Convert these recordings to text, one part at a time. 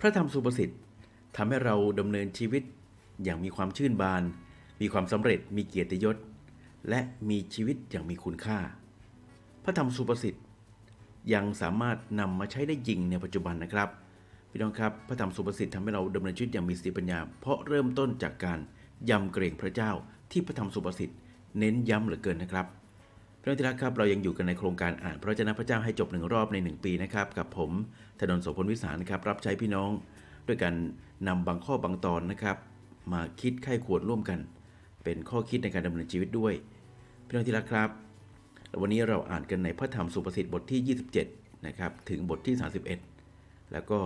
พระธรรมสุภสิทธิ์ทำให้เราดำเนินชีวิตอย่างมีความชื่นบาน มีความสำเร็จ มีเกียรติยศ และมีชีวิตอย่างมีคุณค่า พระธรรมสุภสิทธิ์ยังสามารถนำมาใช้ได้จริงในปัจจุบันนะครับพี่น้องครับพระธรรมสุภสิทธิ์ทำให้เราดำเนินชีวิตอย่างมีสติปัญญา เพราะเริ่มต้นจากการยำเกรงพระเจ้าที่พระธรรมสุภสิทธิ์เน้นย้ำเหลือเกินนะครับ พี่น้องที่รักครับเรายังอยู่กันในโครงการอ่านพระเจ้าพระเจ้าให้จบหนึ่งรอบในหนึ่งปีนะครับ กับผมธนนท์โสพลวิสารครับรับใช้พี่น้องด้วยการนำบางข้อบางตอนนะครับ มาคิดไข้ควรร่วมกัน เป็นข้อคิดในการดำเนินชีวิตด้วย พี่น้องที่รักครับ วันนี้เราอ่านกันในพระธรรมสุภสิทธิ์บทที่ 27นะครับถึงบทที่ 31 แล้วก็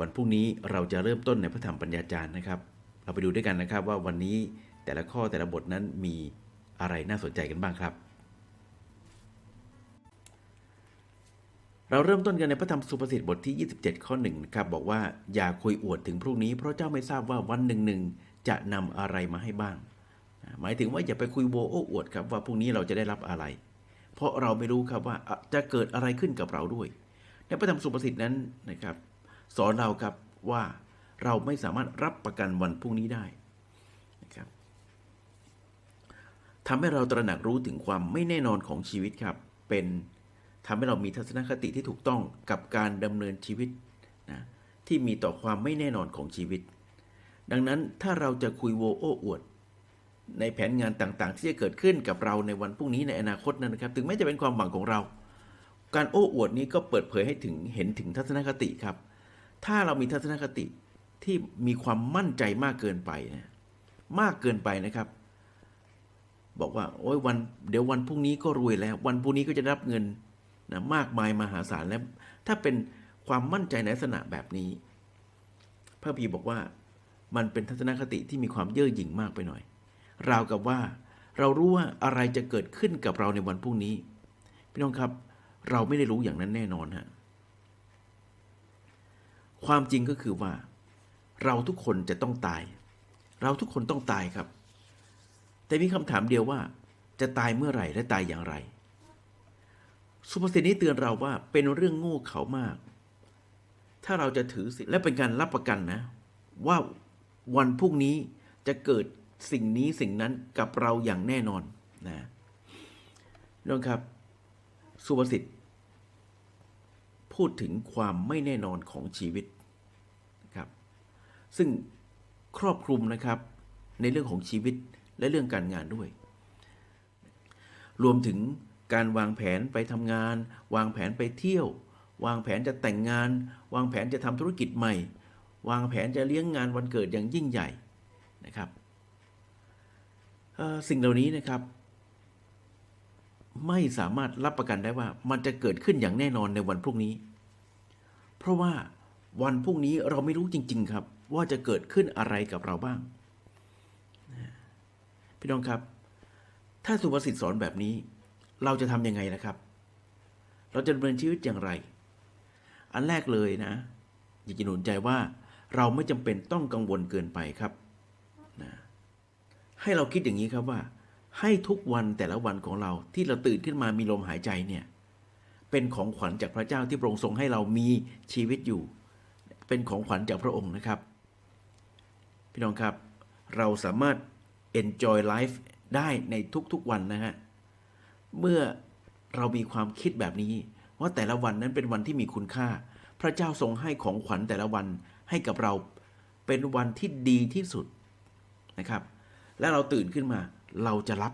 วันพรุ่งนี้เราจะเริ่มต้นในพระธรรมปัญญาจารย์นะครับ เราไปดูด้วยกันนะครับว่าวันนี้แต่ละข้อแต่ละบทนั้นมีอะไรน่าสนใจกันบ้างครับ เราเริ่มต้นกันในพระธรรมสุภาษิตบทที่ 27 ข้อ1นะครับบอกว่าอย่าคุยอวดถึงพรุ่งนี้ เพราะเจ้าไม่ทราบว่าวันหนึ่งหนึ่งจะนำอะไรมาให้บ้าง หมายถึงว่าอย่าไปคุยโวโอ้อวดครับว่าพรุ่งนี้เราจะได้รับอะไร เพราะเราไม่รู้ครับว่าจะเกิดอะไรขึ้นกับเราด้วย ในพระธรรมสุภาษิตนั้นนะครับสอนเราครับว่าเราไม่สามารถรับประกันวันพรุ่งนี้ได้นะครับทำให้เราตระหนักรู้ถึงความไม่แน่นอนของชีวิตครับเป็น ทำให้เรามีทัศนคติที่ถูกต้องกับการดำเนินชีวิตนะที่มีต่อความไม่แน่นอนของชีวิต ดังนั้นถ้าเราจะคุยโวโอ้อวด ในแผนงานต่างๆ ที่จะเกิดขึ้นกับเราในวันพรุ่งนี้ในอนาคตนั้นนะครับ ถึงแม้จะเป็นความหวังของเรา การโอ้อวดนี้ก็เปิดเผยให้ถึงเห็นถึงทัศนคติครับ ถ้าเรามีทัศนคติที่มีความมั่นใจมากเกินไปนะมากเกินไปนะครับ บอกว่าโอ้ยวันเดี๋ยววันพรุ่งนี้ก็รวยแล้ว วันพรุ่งนี้ก็จะรับเงิน นะมากมายมหาศาลแล้วถ้าเป็นความมั่นใจในลักษณะแบบนี้ พระพีบอกว่ามันเป็นทัศนคติที่มีความเย่อหยิ่งมากไปหน่อย ราวกับว่าเรารู้ว่าอะไรจะเกิดขึ้นกับเราในวันพรุ่งนี้ พี่น้องครับ เราไม่ได้รู้อย่างนั้นแน่นอนฮะความจริงก็คือว่า เราทุกคนจะต้องตาย เราทุกคนต้องตายครับ แต่มีคำถามเดียวว่า จะตายเมื่อไหร่และตายอย่างไร สุภาษิตนี้เตือนเราว่าเป็นเรื่องโง่เขามาก ถ้าเราจะถือสิทธิ์และเป็นการรับประกันนะ ว่าวันพรุ่งนี้จะเกิดสิ่งนี้สิ่งนั้นกับเราอย่างแน่นอนนะน้องครับ สุภาษิตพูดถึงความไม่แน่นอนของชีวิตครับ ซึ่งครอบคลุมนะครับในเรื่องของชีวิตและเรื่องการงานด้วย รวมถึง การวางแผนไปทำงาน วางแผนไปเที่ยว วางแผนจะแต่งงาน วางแผนจะทำธุรกิจใหม่ วางแผนจะเลี้ยงงานวันเกิดอย่างยิ่งใหญ่นะครับสิ่งเหล่านี้นะครับ ไม่สามารถรับประกันได้ว่ามันจะเกิดขึ้นอย่างแน่นอนในวันพรุ่งนี้ เพราะว่าวันพรุ่งนี้เราไม่รู้จริง ๆ ครับ ว่าจะเกิดขึ้นอะไรกับเราบ้างพี่น้องครับ ถ้าสุภาษิตสอนแบบนี้ เราจะทำยังไงนะครับ เราจะดำเนินชีวิตอย่างไร อันแรกเลยนะอยากจะหนุนใจว่าเราไม่จำเป็นต้องกังวลเกินไปครับนะให้เราคิดอย่างนี้ครับว่า ให้ทุกวันแต่ละวันของเราที่เราตื่นขึ้นมามีลมหายใจเนี่ยเป็นของขวัญจากพระเจ้าที่พระองค์ทรงให้เรามีชีวิตอยู่ เป็นของขวัญจากพระองค์นะครับ พี่น้องครับ เราสามารถ enjoy life ได้ในทุกๆวันนะฮะ เมื่อเรามีความคิดแบบนี้ ว่าแต่ละวันนั้นเป็นวันที่มีคุณค่า พระเจ้าทรงให้ของขวัญแต่ละวันให้กับเราเป็นวันที่ดีที่สุดนะครับ และเราตื่นขึ้นมา เราจะรับ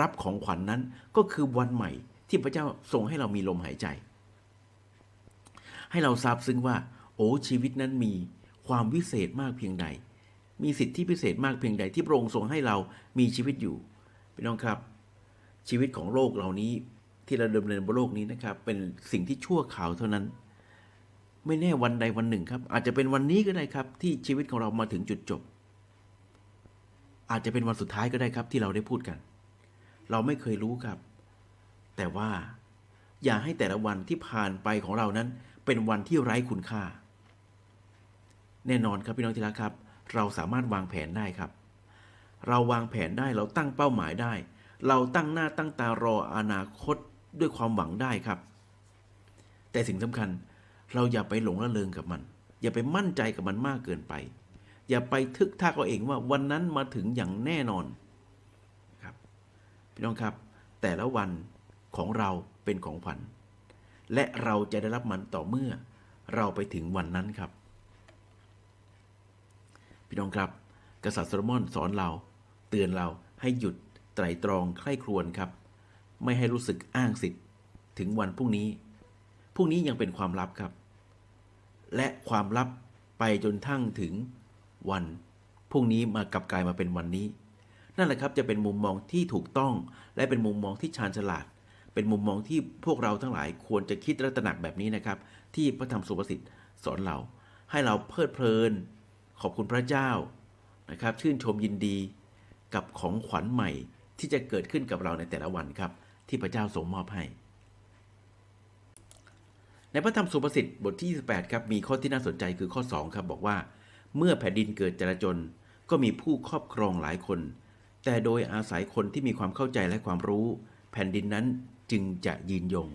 รับของขวัญนนั้นก็คือวันใหม่ที่พระเจ้าทรงให้เรามีลมหายใจ ให้เราทราบซึ้งว่า โอ้ชีวิตนั้นมีความวิเศษมากเพียงใด มีสิทธิพิเศษมากเพียงใดที่พระองค์ทรงให้เรามีชีวิตอยู่พี่น้องครับ ชีวิตของโลกเหล่านี้ที่เราดำเนินบนโลกนี้นะครับ เป็นสิ่งที่ชั่วข่าวเท่านั้น ไม่แน่วันใดวันหนึ่งครับ อาจจะเป็นวันนี้ก็ได้ครับ ที่ชีวิตของเรามาถึงจุดจบ อาจจะเป็นวันสุดท้ายก็ได้ครับที่เราได้พูดกัน เราไม่เคยรู้ครับ แต่ว่าอย่าให้แต่ละวันที่ผ่านไปของเรานั้น เป็นวันที่ไร้คุณค่า แน่นอนครับพี่น้องที่รักครับ เราสามารถวางแผนได้ครับ เราวางแผนได้เราตั้งเป้าหมายได้ เราตั้งหน้าตั้งตารออนาคตด้วยความหวังได้ครับ แต่สิ่งสำคัญเราอย่าไปหลงละเลงกับมัน อย่าไปมั่นใจกับมันมากเกินไป อย่าไปทึกทักเอาเองว่าวันนั้นมาถึงอย่างแน่นอนครับพี่น้องครับ แต่ละวันของเราเป็นของขวัญและเราจะได้รับมันต่อเมื่อเราไปถึงวันนั้นครับ พี่น้องครับ กษัตริย์โซโลมอนสอนเรา เตือนเราให้หยุด ไตรตรองใคร่ครวญครับ ไม่ให้รู้สึกอ้างสิทธิ์ ถึงวันพรุ่งนี้ พรุ่งนี้ยังเป็นความลับครับ และความลับไปจนทั้งถึงวันพรุ่งนี้มากลับกลายมาเป็นวันนี้ นั่นแหละครับจะเป็นมุมมองที่ถูกต้อง และเป็นมุมมองที่ชาญฉลาด เป็นมุมมองที่พวกเราทั้งหลายควรจะคิดและตระหนักแบบนี้นะครับ ที่พระธรรมสุภาษิตสอนเราให้เราเพลิดเพลิน ขอบคุณพระเจ้านะครับ ชื่นชมยินดีกับของขวัญใหม่ ที่จะเกิดขึ้นกับเราในแต่ละวันครับ ที่พระเจ้าทรงมอบให้ ในพระธรรมสุภาษิตบทที่ 28 ครับ มีข้อที่น่าสนใจคือข้อ 2 ครับบอกว่า เมื่อแผ่นดินเกิดจราจนก็มีผู้ครอบครองหลายคน แต่โดยอาศัยคนที่มีความเข้าใจและความรู้ แผ่นดินนั้นจึงจะยืนยง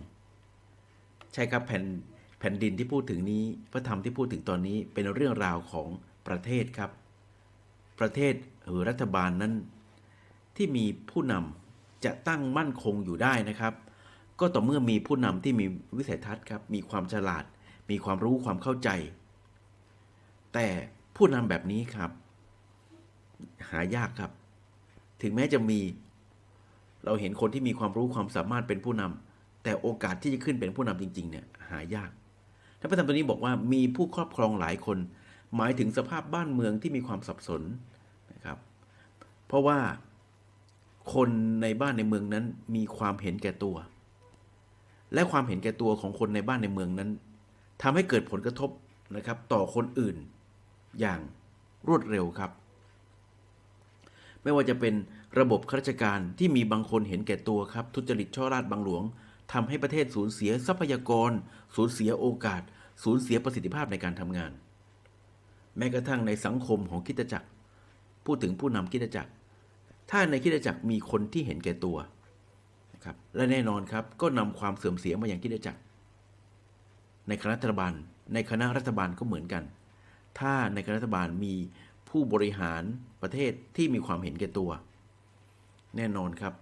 ใช่ครับแผ่นแผ่นดินที่พูดถึงนี้ พระธรรมที่พูดถึงตอนนี้เป็นเรื่องราวของประเทศครับ ประเทศหรือรัฐบาลนั้น ที่มีผู้นำจะตั้งมั่นคงอยู่ได้นะครับ ก็ต่อเมื่อมีผู้นำที่มีวิสัยทัศน์ครับมีความฉลาด มีความรู้ความเข้าใจ แต่ผู้นำแบบนี้ครับ หายากครับ ถึงแม้จะมี เราเห็นคนที่มีความรู้ความสามารถเป็นผู้นำแต่โอกาสที่จะขึ้นเป็นผู้นำจริงๆเนี่ยหายากท่านพระธรรมตัวนี้บอกว่ามีผู้ครอบครองหลายคน หมายถึงสภาพบ้านเมืองที่มีความสับสนนะครับ เพราะว่า คนในบ้านในเมืองนั้นมีความเห็นแก่ตัว และความเห็นแก่ตัวของคนในบ้านในเมืองนั้นทำให้เกิดผลกระทบนะครับ ต่อคนอื่นอย่างรวดเร็วครับ ไม่ว่าจะเป็นระบบข้าราชการที่มีบางคนเห็นแก่ตัวครับ ทุจริตช่อราดบางหลวงทำให้ประเทศสูญเสียทรัพยากร สูญเสียโอกาส สูญเสียประสิทธิภาพในการทำงาน แม้กระทั่งในสังคมของคิดจักร พูดถึงผู้นำคิดจักร ถ้าในคิดจักรมีคนที่เห็นแก่ตัวนะครับและแน่นอนครับก็นำความเสื่อมเสียมาอย่างคิดจักร ในคณะรัฐบาล ในคณะรัฐบาลก็เหมือนกัน ถ้าในคณะรัฐบาลมีผู้บริหารประเทศที่มีความเห็นแก่ตัว แน่นอนครับ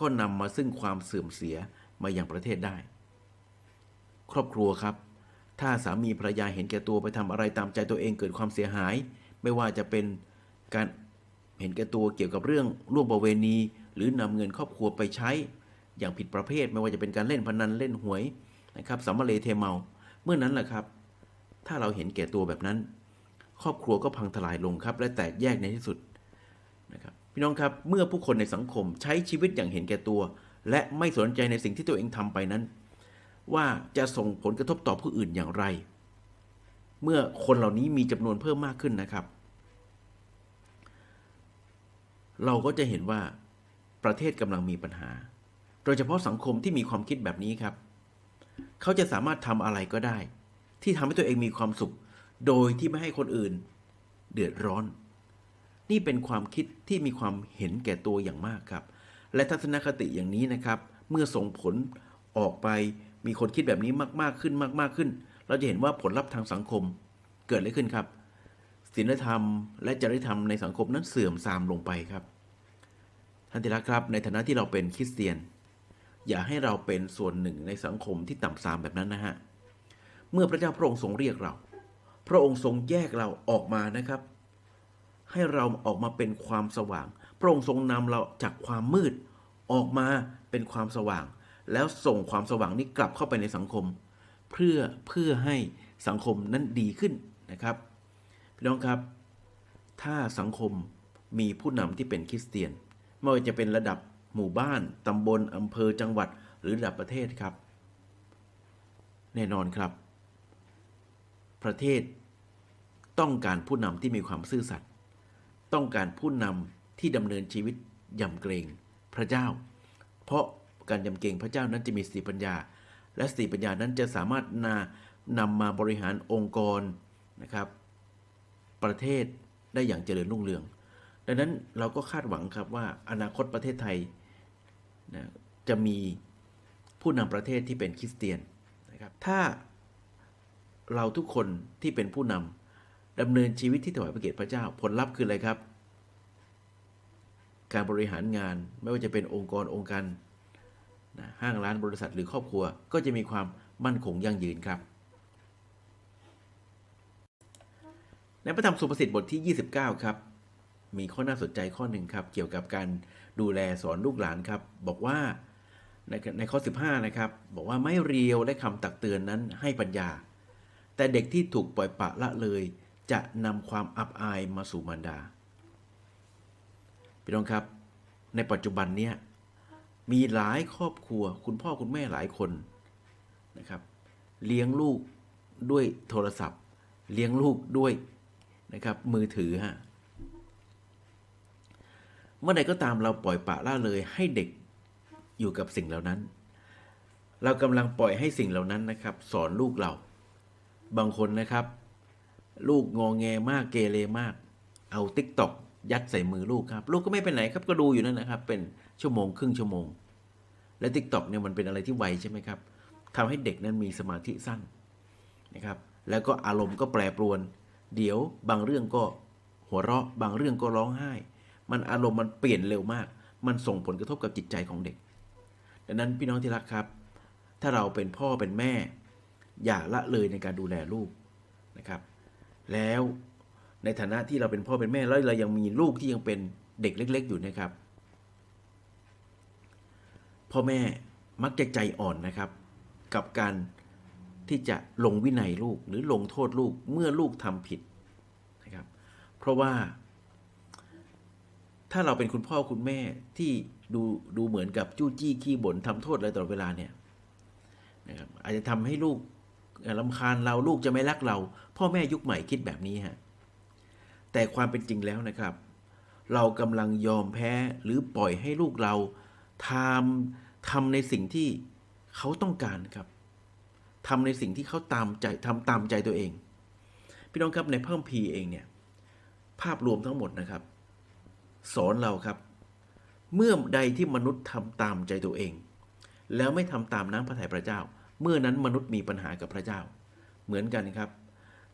ก็นำมาซึ่งความเสื่อมเสียมาอย่างประเทศได้ ครอบครัวครับ ถ้าสามีภรรยาเห็นแก่ตัวไปทำอะไรตามใจตัวเองเกิดความเสียหาย ไม่ว่าจะเป็นการ เห็นแก่ตัวเกี่ยวกับเรื่องล่วงประเวณี หรือนำเงินครอบครัวไปใช้ อย่างผิดประเภทไม่ว่าจะเป็นการเล่นพนันเล่นหวยนะครับสัมมาเลเทเมาเมื่อนั้นแหละครับ ถ้าเราเห็นแก่ตัวแบบนั้น ครอบครัวก็พังทลายลงครับ และแตกแยกในที่สุดนะครับพี่น้องครับเมื่อผู้คนในสังคมใช้ชีวิตอย่างเห็นแก่ตัว และไม่สนใจในสิ่งที่ตัวเองทำไปนั้น ว่าจะส่งผลกระทบต่อผู้อื่นอย่างไร เมื่อคนเหล่านี้มีจำนวนเพิ่มมากขึ้นนะครับ เราก็จะเห็นว่าประเทศกำลังมีปัญหา โดยเฉพาะสังคมที่มีความคิดแบบนี้ครับ เขาจะสามารถทำอะไรก็ได้ ที่ทำให้ตัวเองมีความสุข โดยที่ไม่ให้คนอื่น เดือดร้อน นี่เป็นความคิดที่มีความเห็นแก่ตัวอย่างมากครับ และทัศนคติอย่างนี้นะครับ เมื่อส่งผลออกไปมีคนคิดแบบนี้มาก ๆ ขึ้นมาก ๆ ขึ้น เราจะเห็นว่าผลลัพธ์ทางสังคมเกิดอะไรขึ้นครับ ศีลธรรม และจริยธรรมในสังคมนั้นเสื่อมทรามลงไปครับ ท่านที่รักครับ ในฐานะที่เราเป็นคริสเตียน อย่าให้เราเป็นส่วนหนึ่งในสังคมที่ต่ำทรามแบบนั้นนะฮะ เมื่อพระเจ้าพระองค์ทรงเรียกเรา พระองค์ทรงแยกเราออกมานะครับ ให้เราออกมาเป็นความสว่าง พระองค์ทรงนำเราจากความมืดออกมาเป็นความสว่าง แล้วส่งความสว่างนี้กลับเข้าไปในสังคม เพื่อเพื่อให้สังคมนั้นดีขึ้นนะครับ พี่น้องครับ ถ้าสังคมมีผู้นำที่เป็นคริสเตียน ไม่ว่าจะเป็นระดับหมู่บ้าน ตำบล อำเภอจังหวัดหรือระดับประเทศครับ แน่นอนครับ ประเทศต้องการผู้นำที่มีความซื่อสัตย์ต้องการผู้นำที่ดำเนินชีวิตยำเกรงพระเจ้า เพราะการยำเกรงพระเจ้านั้นจะมีสติปัญญา และสติปัญญานั้นจะสามารถนานำมาบริหารองค์กรนะครับ ประเทศได้อย่างเจริญรุ่งเรือง ดังนั้นเราก็คาดหวังครับว่าอนาคตประเทศไทยนะจะมีผู้นำประเทศที่เป็นคริสเตียนนะครับถ้าเราทุกคนที่เป็นผู้นำดำเนินชีวิตที่ถวายพระเกียรติพระเจ้าผลลัพธ์คืออะไรครับ การบริหารงานไม่ว่าจะเป็นองค์กรองค์การนะห้างร้านบริษัทหรือครอบครัวก็จะมีความมั่นคงยั่งยืนครับ ในพระธรรมสุภาษิตบทที่ 29 ครับ มีข้อน่าสนใจข้อหนึ่งครับ เกี่ยวกับการดูแลสอนลูกหลานครับ บอกว่าในในข้อ 15 นะครับ บอกว่าไม่เรียวและคำตักเตือนนั้นให้ปัญญา แต่เด็กที่ถูกปล่อยปละละเลย จะนำความอับอายมาสู่มารดาพี่น้องครับ ในปัจจุบันเนี้ยมีหลายครอบครัว คุณพ่อคุณแม่หลายคนนะครับ เลี้ยงลูกด้วยโทรศัพท์ เลี้ยงลูกด้วย นะครับ มือถือฮะเมื่อใดก็ตามเราปล่อยปละละเลยให้เด็กอยู่กับสิ่งเหล่านั้น เรากำลังปล่อยให้สิ่งเหล่านั้นนะครับ สอนลูกเรา บางคนนะครับ ลูกงองแงมากเกเรมาก เอาติ๊กตอกยัดใส่มือลูกครับ ลูกก็ไม่ไปไหนครับก็ดูอยู่นั่นนะครับ เป็นชั่วโมงครึ่งชั่วโมง และติ๊กตอกเนี่ยมันเป็นอะไรที่ไวใช่ไหมครับทำให้เด็กนั้นมีสมาธิสั้นนะครับ แล้วก็อารมณ์ก็แปรปรวน เดี๋ยวบางเรื่องก็หัวเราะบางเรื่องก็ร้องไห้ มันอารมณ์มันเปลี่ยนเร็วมาก มันส่งผลกระทบกับจิตใจของเด็ก ดังนั้นพี่น้องที่รักครับ ถ้าเราเป็นพ่อเป็นแม่ อย่าละเลยในการดูแลลูกนะครับ แล้วในฐานะที่เราเป็นพ่อเป็นแม่แล้วเรายังมีลูกที่ยังเป็นเด็กเล็ก ๆ อยู่นะครับ พ่อแม่มักจะใจอ่อนนะครับ กับการ ที่จะลงวินัยลูกหรือลงโทษลูกเมื่อลูกทำผิดนะครับ เพราะว่า ถ้าเราเป็นคุณพ่อคุณแม่ที่ดูดูเหมือนกับจู้จี้ขี้บ่นทำโทษอะไรตลอดเวลาเนี่ยนะครับอาจจะทำให้ลูกลำคาญเราลูกจะไม่รักเรา พ่อแม่ยุคใหม่คิดแบบนี้ฮะแต่ความเป็นจริงแล้วนะครับ เรากำลังยอมแพ้หรือปล่อยให้ลูกเราทำทำในสิ่งที่เขาต้องการครับ ทำในสิ่งที่เขาตามใจทำตามใจตัวเอง พี่น้องครับในพระคัมภีร์เองเนี่ยภาพรวมทั้งหมดนะครับ สอนเราครับ เมื่อใดที่มนุษย์ทำตามใจตัวเอง แล้วไม่ทำตามน้ำพระทัยพระเจ้า เมื่อนั้นมนุษย์มีปัญหากับพระเจ้า เหมือนกันครับ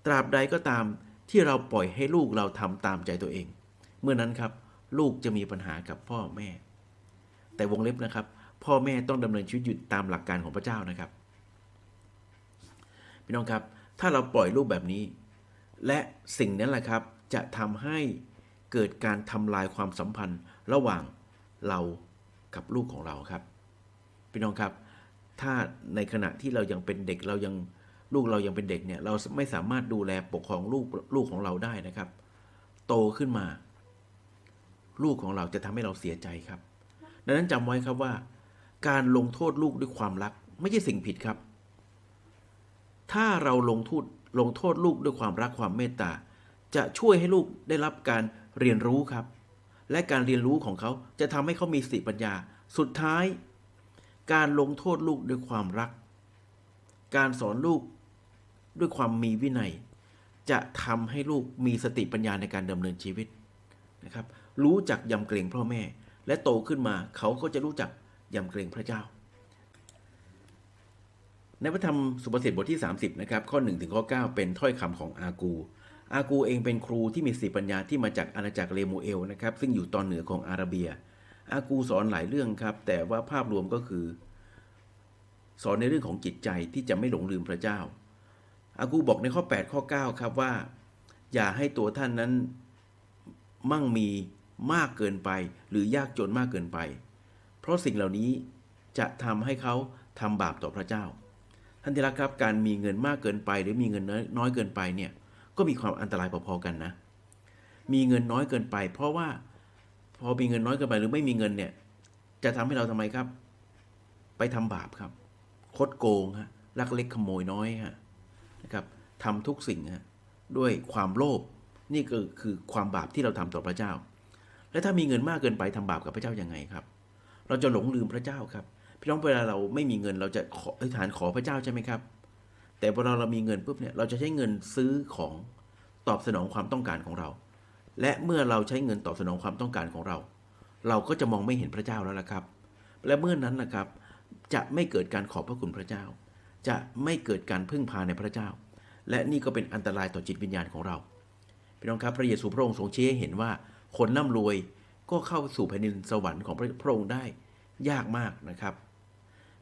ตราบใดก็ตามที่เราปล่อยให้ลูกเราทำตามใจตัวเอง เมื่อนั้นครับลูกจะมีปัญหากับพ่อแม่ แต่วงเล็บนะครับ พ่อแม่ต้องดำเนินชีวิตอยู่ตามหลักการของพระเจ้านะครับ พี่น้องครับ ถ้าเราปล่อยลูกแบบนี้ และสิ่งนั้นแหละครับจะทำให้เกิดการทำลายความสัมพันธ์ระหว่างเรากับลูกของเราครับ พี่น้องครับ ถ้าในขณะที่เรายังเป็นเด็กเรายังลูกเรายังเป็นเด็กเนี่ยเราไม่สามารถดูแลปกครองลูกลูกของเราได้นะครับ โตขึ้นมา ลูกของเราจะทำให้เราเสียใจครับ ดังนั้นจำไว้ครับว่า การลงโทษลูกด้วยความรัก ไม่ใช่สิ่งผิดครับ ถ้าเราลงโทษลงโทษลูกด้วยความรักความเมตตา จะช่วยให้ลูกได้รับการเรียนรู้ครับ และการเรียนรู้ของเขาจะทำให้เขามีสติปัญญา สุดท้าย การลงโทษลูกด้วยความรัก การสอนลูกด้วยความมีวินัย จะทำให้ลูกมีสติปัญญาในการดำเนินชีวิตนะครับ รู้จักยำเกรงพ่อแม่ และโตขึ้นมาเขาก็จะรู้จักยำเกรงพระเจ้า ในพระธรรมสุภาษิตบทที่ 30 นะครับ ข้อ1ถึงข้อ 9 เป็นถ้อยคำของอากู อากูเองเป็นครูที่มีสติปัญญาที่มาจากอาณาจักรเลโมเอลนะครับ ซึ่งอยู่ตอนเหนือของอาราเบีย อากูสอนหลายเรื่องครับ แต่ว่าภาพรวมก็คือ สอนในเรื่องของจิตใจที่จะไม่หลงลืมพระเจ้า อากูบอกในข้อ 8 ข้อ 9 ครับว่า อย่าให้ตัวท่านนั้นมั่งมีมากเกินไป หรือยากจนมากเกินไป เพราะสิ่งเหล่านี้จะทำให้เขาทำบาปต่อพระเจ้า ท่านที่รักครับการมีเงินมากเกินไป หรือมีเงินน้อยเกินไปเนี่ยก็มีความอันตรายพอๆกันนะ มีเงินน้อยเกินไป เพราะว่าพอมีเงินน้อยเกินไปหรือไม่มีเงินเนี่ยจะทำให้เราทำไมครับ ไปทำบาปครับ คดโกงฮะลักเล็กขโมยน้อยฮะนะครับทำทุกสิ่งฮะด้วยความโลภนี่ก็คือความบาปที่เราทำต่อพระเจ้า และถ้ามีเงินมากเกินไปทำบาปกับพระเจ้ายัางไงครับ เราจะหลงลืมพระเจ้าครับ พี่น้องเวลาเราไม่มีเงินเราจะขออธิษฐานขอพระเจ้าใช่ไหมครับ แต่พอเราเรามีเงินปุ๊บเนี่ยเราจะใช้เงินซื้อของตอบสนองความต้องการของเรา และเมื่อเราใช้เงินตอบสนองความต้องการของเรา เราก็จะมองไม่เห็นพระเจ้าแล้วล่ะครับ และเมื่อนั้นนะครับ จะไม่เกิดการขอบพระคุณพระเจ้า จะไม่เกิดการพึ่งพาในพระเจ้า และนี่ก็เป็นอันตรายต่อจิตวิญญาณของเราพี่น้องครับพระเยซูพระองค์ทรงชี้ให้เห็นว่าคนร่ำรวยก็เข้าสู่แผ่นดินสวรรค์ของพระพระองค์ได้ยากมากนะครับ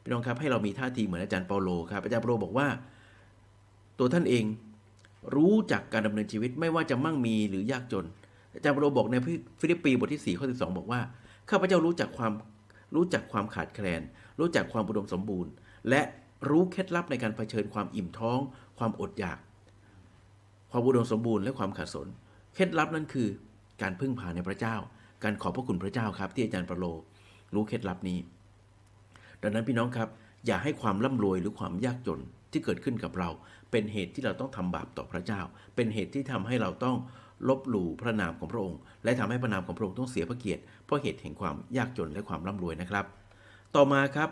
พี่น้องครับให้เรามีท่าทีเหมือนอาจารย์เปาโลครับอาจารย์เปาโลบอกว่า ตัวท่านเองรู้จักการดำเนินชีวิตไม่ว่าจะมั่งมีหรือยากจน อาจารย์เปาโลบอกในฟิลิปปีบทที่4ข้อ12 บอกว่าข้าพเจ้ารู้จักความรู้จักความขาดแคลน รู้จักความอุดมสมบูรณ์ และรู้เคล็ดลับในการเผชิญความอิ่มท้อง ความอดอยาก ความอุดมสมบูรณ์และความขัดสน เคล็ดลับนั้นคือ การพึ่งพาในพระเจ้า การขอบพระคุณพระเจ้าครับ ที่อาจารย์เปาโลรู้เคล็ดลับนี้ ดังนั้นพี่น้องครับ อย่าให้ความร่ำรวยหรือความยากจนที่เกิดขึ้นกับเรา เป็นเหตุที่เราต้องทำบาปต่อพระเจ้า เป็นเหตุที่ทำให้เราต้องลบหลู่พระนามของพระองค์ และทำให้พระนามของพระองค์ต้องเสียพระเกียรติเพราะเหตุแห่งความยากจนและความร่ำรวยนะครับ ต่อมาครับ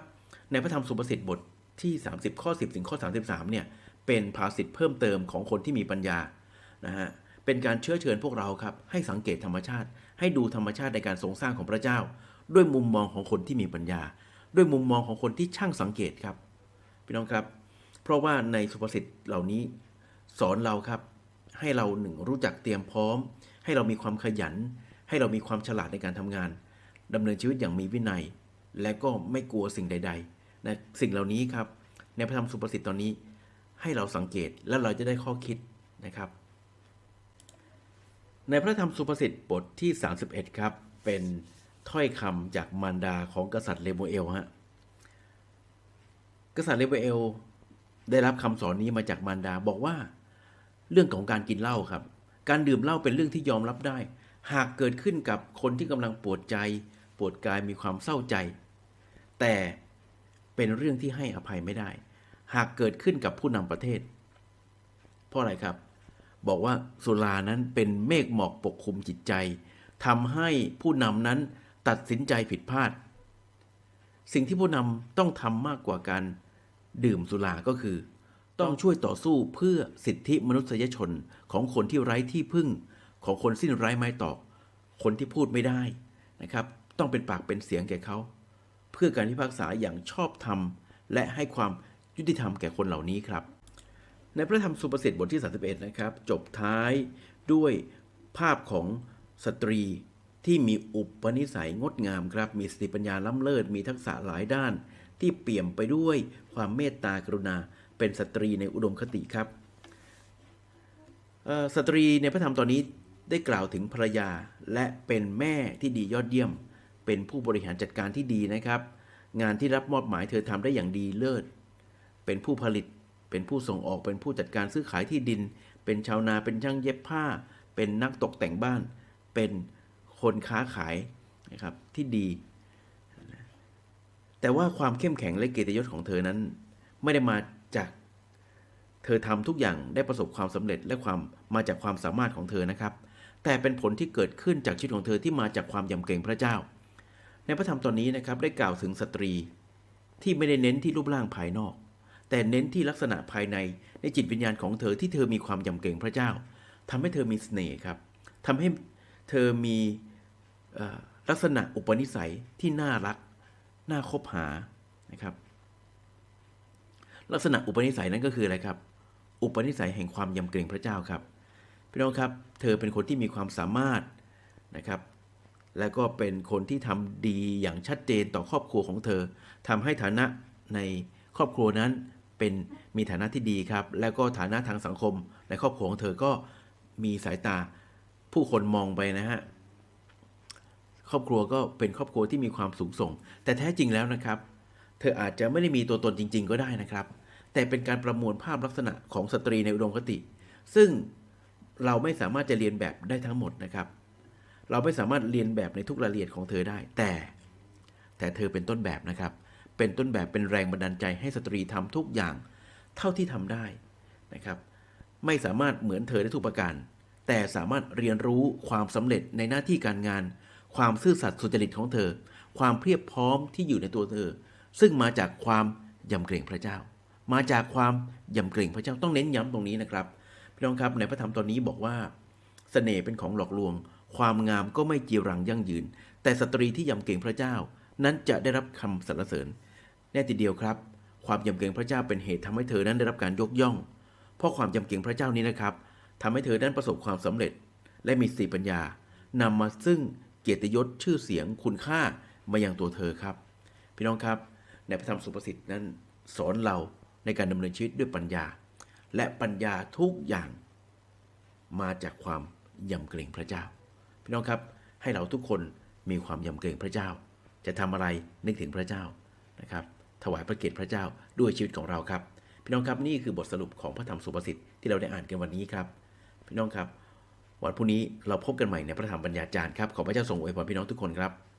ในพระธรรมสุภาษิตบทที่ 30 ข้อ 10 ถึงข้อ 33 เนี่ย เป็นภาษิตเพิ่มเติมของคนที่มีปัญญา นะฮะ เป็นการเชื้อเชิญพวกเราครับ ให้สังเกตธรรมชาติ ให้ดูธรรมชาติในการทรงสร้างของพระเจ้า ด้วยมุมมองของคนที่มีปัญญา ด้วยมุมมองของคนที่ช่างสังเกตครับ พี่น้องครับ เพราะว่าในสุภาษิตเหล่านี้สอนเราครับ ให้เราหนึ่งรู้จักเตรียมพร้อม ให้เรามีความขยัน ให้เรามีความฉลาดในการทำงานดำเนินชีวิตอย่างมีวินัย และก็ไม่กลัวสิ่งใดๆนะสิ่งเหล่านี้ครับในพระธรรมสุภาษิตตอนนี้ ให้เราสังเกตและเราจะได้ข้อคิดนะครับ ในพระธรรมสุภาษิตบทที่ 31 ครับ เป็น ถ้อยคำจากมารดาของกษัตริย์เลโมเอลฮะกษัตริย์เลโมเอลได้รับคำสอนนี้มาจากมารดาบอกว่า เรื่องของการกินเหล้าครับ การดื่มเหล้าเป็นเรื่องที่ยอมรับได้ หากเกิดขึ้นกับคนที่กำลังปวดใจ ปวดกายมีความเศร้าใจ แต่เป็นเรื่องที่ให้อภัยไม่ได้ หากเกิดขึ้นกับผู้นำประเทศ เพราะอะไรครับ บอกว่าสุรานั้นเป็นเมฆหมอกปกคลุมจิตใจทำให้ผู้นำนั้น ตัดสินใจผิดพลาด สิ่งที่ผู้นำต้องทำมากกว่าการดื่มสุราก็คือ ต้องช่วยต่อสู้เพื่อสิทธิมนุษยชนของคนที่ไร้ที่พึ่ง ของคนสิ้นไร้ไม้ตอก คนที่พูดไม่ได้นะครับ ต้องเป็นปากเป็นเสียงแก่เขา เพื่อการพิพากษาอย่างชอบธรรม และให้ความยุติธรรมแก่คนเหล่านี้ครับ ในพระธรรมสุภาษิตบทที่ 31 นะครับ จบท้ายด้วยภาพของสตรี ที่มีอุปนิสัยงดงามครับ มีสติปัญญาล้ำเลิศ มีทักษะหลายด้าน ที่เปี่ยมไปด้วยความเมตตากรุณา เป็นสตรีในอุดมคติครับสตรีในพระธรรมตอนนี้ได้กล่าวถึงภรรยา และเป็นแม่ที่ดียอดเยี่ยม เป็นผู้บริหารจัดการที่ดีนะครับ งานที่รับมอบหมายเธอทำได้อย่างดีเลิศ เป็นผู้ผลิต เป็นผู้ส่งออก เป็นผู้จัดการซื้อขายที่ดิน เป็นชาวนา เป็นช่างเย็บผ้า เป็นนักตกแต่งบ้าน เป็น คนค้าขายนะครับที่ดี แต่ว่าความเข้มแข็งและเกียรติยศของเธอนั้น ไม่ได้มาจากเธอทำทุกอย่างได้ประสบความสำเร็จและความมาจากความสามารถของเธอนะครับ แต่เป็นผลที่เกิดขึ้นจากชีวิตของเธอที่มาจากความยำเกรงพระเจ้า ในพระธรรมตอนนี้นะครับได้กล่าวถึงสตรีที่ไม่ได้เน้นที่รูปร่างภายนอก แต่เน้นที่ลักษณะภายในในจิตวิญญาณของเธอที่เธอมีความยำเกรงพระเจ้าทำให้เธอมีเสน่ห์ครับทำให้เธอมี ลักษณะอุปนิสัยที่น่ารัก น่าคบหานะครับ ลักษณะอุปนิสัยนั้นก็คืออะไรครับ อุปนิสัยแห่งความยำเกรงพระเจ้าครับพี่น้องครับ เธอเป็นคนที่มีความสามารถนะครับ แล้วก็เป็นคนที่ทำดีอย่างชัดเจนต่อครอบครัวของเธอทำให้ฐานะในครอบครัวนั้นเป็นมีฐานะที่ดีครับ แล้วก็ฐานะทางสังคมในครอบครัวของเธอก็มีสายตาผู้คนมองไปนะฮะ ครอบครัวก็เป็นครอบครัวที่มีความสูงส่ง แต่แท้จริงแล้วนะครับ เธออาจจะไม่ได้มีตัวตนจริง ๆ ก็ได้นะครับ แต่เป็นการประมวลภาพลักษณะของสตรีในอุดมคติ ซึ่งเราไม่สามารถจะเรียนแบบได้ทั้งหมดนะครับ เราไม่สามารถเรียนแบบในทุกรายละเอียดของเธอได้ แต่ แต่เธอเป็นต้นแบบนะครับ เป็นต้นแบบเป็นแรงบันดาลใจให้สตรีทำทุกอย่างเท่าที่ทำได้นะครับ ไม่สามารถเหมือนเธอได้ทุกประการ แต่สามารถเรียนรู้ความสำเร็จในหน้าที่การงาน ความซื่อสัตย์สุจริตของเธอ ความเพียบพร้อมที่อยู่ในตัวเธอ ซึ่งมาจากความยำเกรงพระเจ้า มาจากความยำเกรงพระเจ้าต้องเน้นย้ำตรงนี้นะครับพี่น้องครับในพระธรรมตอนนี้บอกว่าเสน่ห์เป็นของหลอกลวง ความงามก็ไม่จีรังยั่งยืน แต่สตรีที่ยำเกรงพระเจ้า นั้นจะได้รับคำสรรเสริญ แน่ทีเดียวครับ ความยำเกรงพระเจ้าเป็นเหตุทำให้เธอนั้นได้รับการยกย่อง เพราะความยำเกรงพระเจ้านี้นะครับทำให้เธอนั้นประสบความสำเร็จ และมีสติปัญญานำมาซึ่ง เกียรติยศชื่อเสียงคุณค่ามายังตัวเธอครับ พี่น้องครับในพระธรรมสุภาษิตนั้นสอนเราในการดำเนินชีวิตด้วยปัญญา และปัญญาทุกอย่างมาจากความยำเกรงพระเจ้า พี่น้องครับให้เราทุกคนมีความยำเกรงพระเจ้า จะทำอะไรนึกถึงพระเจ้านะครับ ถวายพระเกียรติพระเจ้าด้วยชีวิตของเราครับ พี่น้องครับนี่คือบทสรุปของพระธรรมสุภาษิตที่เราได้อ่านกันวันนี้ครับ พี่น้องครับ วันพรุ่งนี้เราพบกันใหม่ในพระธรรมปัญญาจารย์ครับ ขอพระเจ้าทรงอวยพรพี่น้องทุกคนครับ